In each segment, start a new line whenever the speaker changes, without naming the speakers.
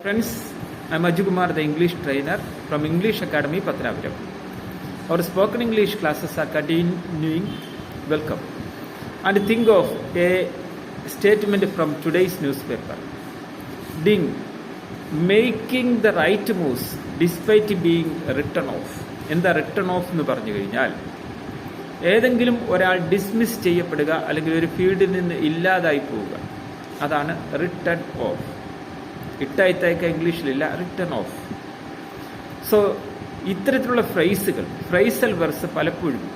Friends, I'm Ajukumar, the English trainer from English Academy, Patrapuram. Our spoken English classes are continuing. Welcome. And think of a statement from today's newspaper. Ding, making the right moves despite being written off. എന്താ written off എന്ന് പറഞ്ഞു കഴിഞ്ഞാൽ ഏതെങ്കിലും ഒരാൾ dismiss ചെയ്യപ്പെടുക അല്ലെങ്കിൽ ഒരു ഫീൽഡിൽ നിന്ന് ഇല്ലാതായി പോവുക അതാണ് റിട്ടൺ ഓഫ് ഇട്ടായിത്തയക്ക ഇംഗ്ലീഷിലില്ല റിട്ടേൺ ഓഫ് സോ ഇത്തരത്തിലുള്ള ഫ്രൈസുകൾ ഫ്രൈസൽ വെർസ് പലപ്പോഴും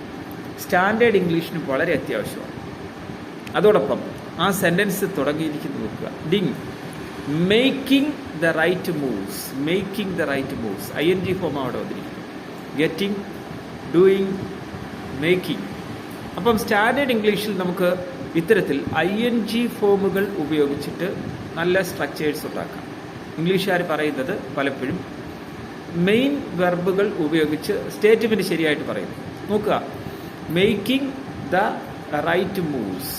സ്റ്റാൻഡേർഡ് ഇംഗ്ലീഷിന് വളരെ അത്യാവശ്യമാണ്. അതോടൊപ്പം ആ സെന്റൻസ് തുടങ്ങിയിരിക്കുന്നത് നോക്കുക. Ding making the right moves making the right moves I N G form അവിടെ വന്നിരിക്കുന്നു. ഗെറ്റിംഗ് ഡൂയിങ് മേക്കിംഗ് അപ്പം സ്റ്റാൻഡേർഡ് ഇംഗ്ലീഷിൽ നമുക്ക് ഇത്തരത്തിൽ ഐ എൻ ജി ഫോമുകൾ ഉപയോഗിച്ചിട്ട് നല്ല സ്ട്രക്ചേഴ്സ് ഉണ്ടാക്കാം. ഇംഗ്ലീഷുകാർ പറയുന്നത് പലപ്പോഴും മെയിൻ വെർബുകൾ ഉപയോഗിച്ച് സ്റ്റേറ്റ്മെന്റ് ശരിയായിട്ട് പറയുന്നു. നോക്കുക. Making the right moves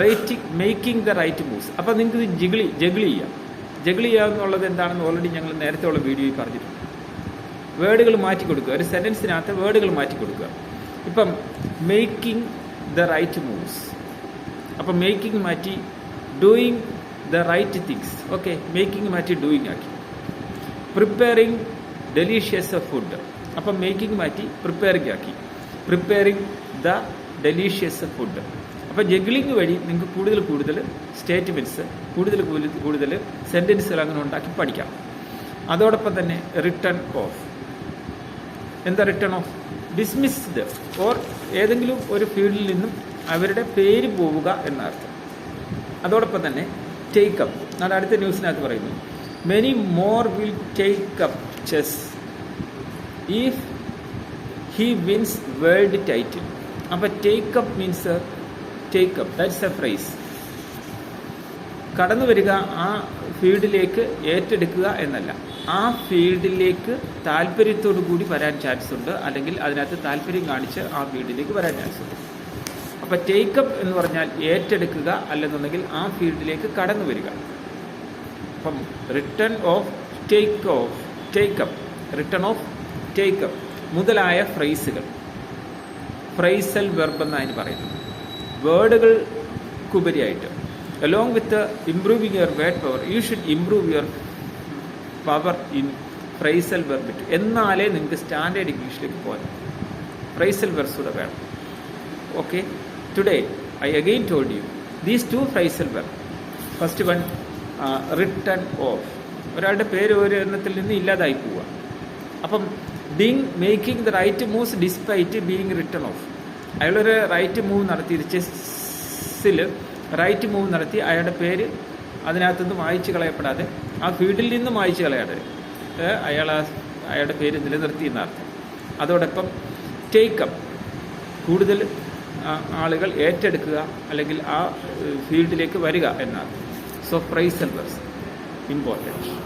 writing making the right moves അപ്പം നിങ്ങൾക്ക് ഇത് ജഗിളി ചെയ്യാം. ജഗിളി ചെയ്യുക എന്നുള്ളത് എന്താണെന്ന് ഓൾറെഡി ഞങ്ങൾ നേരത്തെ ഉള്ള വീഡിയോയിൽ പറഞ്ഞിട്ടുണ്ട്. വേർഡുകൾ മാറ്റി കൊടുക്കുക. ഒരു സെന്റൻസിനകത്ത് വേർഡുകൾ മാറ്റി കൊടുക്കുക. ഇപ്പം മേക്കിംഗ് ദ റൈറ്റ് മൂവ്സ് അപ്പം മേക്കിംഗ് മാറ്റി doing the right things okay making മാറ്റി ഡൂയിങ് ആക്കി. പ്രിപ്പയറിംഗ് ഡെലീഷ്യസ് ഫുഡ് അപ്പം മേക്കിംഗ് മാറ്റി പ്രിപ്പയറിംഗ് ആക്കി. പ്രിപ്പയറിംഗ് ദ ഡെലീഷ്യസ് ഫുഡ് അപ്പം ജഗ്ലിംഗ് വഴി നിങ്ങൾക്ക് കൂടുതൽ കൂടുതൽ സ്റ്റേറ്റ്മെന്റ്സ് കൂടുതൽ കൂടുതൽ സെന്റൻസുകൾ അങ്ങനെ ഉണ്ടാക്കി പഠിക്കാം. അതോടൊപ്പം തന്നെ റിട്ടേൺ ഓഫ് എന്താ റിട്ടേൺ ഓഫ് ഡിസ്മിസ്ഡ് ഓർ ഏതെങ്കിലും ഒരു ഫീൽഡിൽ നിന്നും അവരുടെ പേര് പോവുക എന്നർത്ഥം. അതോടൊപ്പം തന്നെ ടേക്ക് അപ്പ് നാളെ അടുത്ത ന്യൂസിനകത്ത് പറയുന്നു. Many more will take up chess if he wins world title അപ്പം take up means take up that's a phrase കടന്നു വരിക ആ ഫീൽഡിലേക്ക് ഏറ്റെടുക്കുക എന്നല്ല. ആ ഫീൽഡിലേക്ക് താല്പര്യത്തോടു കൂടി വരാൻ ചാൻസ് ഉണ്ട്. അല്ലെങ്കിൽ അതിനകത്ത് താല്പര്യം കാണിച്ച് ആ ഫീൽഡിലേക്ക് വരാൻ ചാൻസ് ഉണ്ട്. അപ്പം ടേക്കപ്പ് എന്ന് പറഞ്ഞാൽ ഏറ്റെടുക്കുക അല്ലെന്നുണ്ടെങ്കിൽ ആ ഫീൽഡിലേക്ക് കടന്നു വരിക അപ്പം written off take off take up written off take up മുതലായ ഫ്രൈസുകൾ ഫ്രൈസൽ വെർബ് എന്നാണ് പറയുന്നത്. വേർഡുകൾക്കുപരിയായിട്ട് along with improving your word power you should improve your power in phrasal verb എന്നാലേ നിങ്ങൾക്ക് സ്റ്റാൻഡേർഡ് ഇംഗ്ലീഷിലേക്ക് പോകാൻ ഫ്രൈസൽ വെർബ്സ് കൂടെ വേണം. Okay today I again told you these two phrasal verb first one written off ഒരാളുടെ പേര് ഒരു എണ്ണത്തിൽ നിന്ന് ഇല്ലാതായി പോവുക അപ്പം being making the right moves despite being written off അയാളൊരു റൈറ്റ് മൂവ് നടത്തി ചെസ്സിൽ റൈറ്റ് മൂവ് നടത്തി അയാളുടെ പേര് അതിനകത്തുനിന്ന് വായിച്ചു കളയപ്പെടാതെ ആ ഫീൽഡിൽ നിന്ന് വായിച്ചു കളയാതെ അയാൾ അയാളുടെ പേര് നിലനിർത്തി എന്നർത്ഥം അതോടൊപ്പം ടേക്കപ്പ് കൂടുതൽ ആളുകൾ ഏറ്റെടുക്കുക അല്ലെങ്കിൽ ആ ഫീൽഡിലേക്ക് വരിക എന്നാണ്. So price verse important